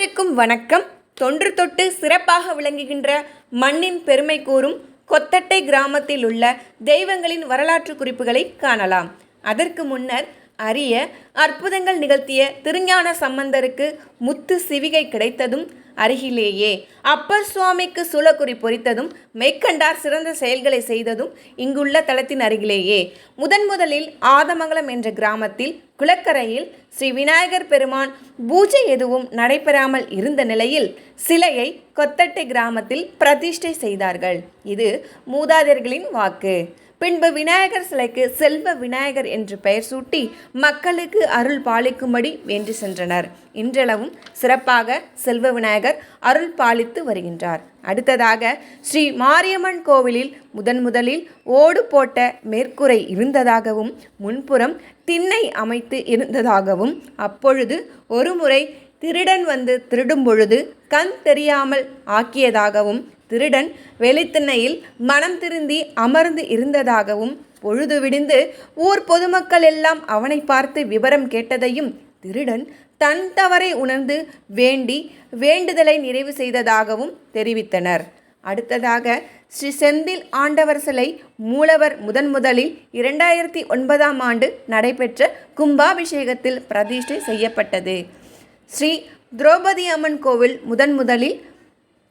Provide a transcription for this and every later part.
அனைவருக்கும் வணக்கம். தொன்று தொட்டு சிறப்பாக விளங்குகின்ற மண்ணின் பெருமை கூறும் கொத்தட்டை கிராமத்தில் உள்ள தெய்வங்களின் வரலாற்று குறிப்புகளை காணலாம். அதற்கு முன்னர் அரிய அற்புதங்கள் நிகழ்த்திய திருஞான சம்பந்தருக்கு முத்து சிவிகை கிடைத்ததும் அருகிலேயே. அப்பர் சுவாமிக்கு சூழக்குறி பொறித்ததும் மெய்க்கண்டார் சிறந்த செயல்களை செய்ததும் இங்குள்ள தளத்தின் அருகிலேயே. முதன் முதலில் ஆதமங்கலம் என்ற கிராமத்தில் குளக்கரையில் ஸ்ரீ விநாயகர் பெருமான் பூஜை எதுவும் நடைபெறாமல் இருந்த நிலையில் சிலையை கொத்தட்டை கிராமத்தில் பிரதிஷ்டை செய்தார்கள். இது மூதாதையர்களின் வாக்கு. பின்பு விநாயகர் சிலைக்கு செல்வ விநாயகர் என்று பெயர் சூட்டி மக்களுக்கு அருள் பாலிக்கும்படி வேண்டி சென்றனர். இன்றளவும் சிறப்பாக செல்வ விநாயகர் அருள் பாலித்து வருகின்றார். அடுத்ததாக ஸ்ரீ மாரியம்மன் கோவிலில் முதன் முதலில் ஓடு போட்ட மேற்கூரை இருந்ததாகவும் முன்புறம் திண்ணை அமைத்து இருந்ததாகவும் அப்பொழுது ஒருமுறை திருடன் வந்து திருடும் பொழுது கண் தெரியாமல் ஆக்கியதாகவும் திருடன் வெளித்திண்ணையில் மனம் திருந்தி அமர்ந்து இருந்ததாகவும் பொழுது விடிந்து ஊர் பொதுமக்கள் எல்லாம் அவனை பார்த்து விவரம் கேட்டதையும் திருடன் தன் தவறை உணர்ந்து வேண்டி வேண்டுதலை நிறைவு செய்ததாகவும் தெரிவித்தனர். அடுத்ததாக ஸ்ரீ செந்தில் ஆண்டவர் சிலை மூலவர் முதன் முதலில் இரண்டாயிரத்தி ஒன்பதாம் ஆண்டு நடைபெற்ற கும்பாபிஷேகத்தில் பிரதிஷ்டை செய்யப்பட்டது. ஸ்ரீ திரௌபதி அம்மன் கோவில் முதன் முதலில்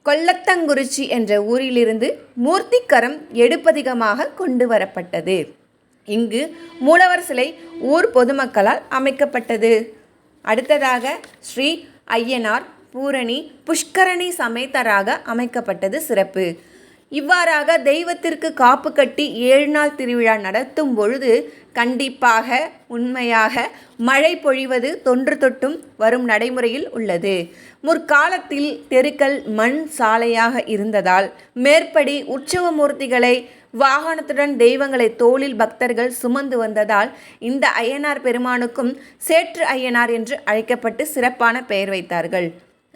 கொல்லத்தங்குறிச்சி என்ற ஊரிலிருந்து மூர்த்திக்கரம் எடுப்பதிகமாக கொண்டு வரப்பட்டது இங்கு மூலவர் சிலை ஊர் பொதுமக்களால் அமைக்கப்பட்டது. அடுத்ததாக ஸ்ரீ ஐயனார் பூரணி புஷ்கரணி சமேத்தராக அமைக்கப்பட்டது சிறப்பு. இவ்வாறாக தெய்வத்திற்கு காப்பு கட்டி ஏழு நாள் திருவிழா நடத்தும் பொழுது கண்டிப்பாக உண்மையாக மழை பொழிவது தொன்று தொட்டும் வரும் நடைமுறையில் உள்ளது. முற்காலத்தில் தெருக்கள் மண் சாலையாக இருந்ததால் மேற்படி உற்சவ மூர்த்திகளை வாகனத்துடன் தெய்வங்களை தோளில் பக்தர்கள் சுமந்து வந்ததால் இந்த ஐயனார் பெருமானுக்கும் சேற்று ஐயனார் என்று அழைக்கப்பட்டு சிறப்பான பெயர் வைத்தார்கள்.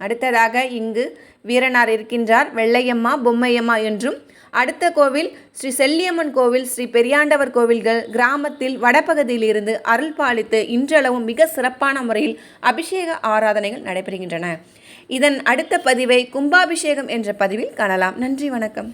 அடுத்ததாக இங்கு வீரனார் இருக்கின்றார் வெள்ளையம்மா பொம்மையம்மா என்றும் அடுத்த கோவில் ஸ்ரீ செல்லியம்மன் கோவில் ஸ்ரீ பெரியாண்டவர் கோவில்கள் கிராமத்தில் வடபகுதியில் இருந்து அருள் பாலித்து இன்றளவும் மிக சிறப்பான முறையில் அபிஷேக ஆராதனைகள் நடைபெறுகின்றன. இதன் அடுத்த பதிவை கும்பாபிஷேகம் என்ற பதிவில் காணலாம். நன்றி வணக்கம்.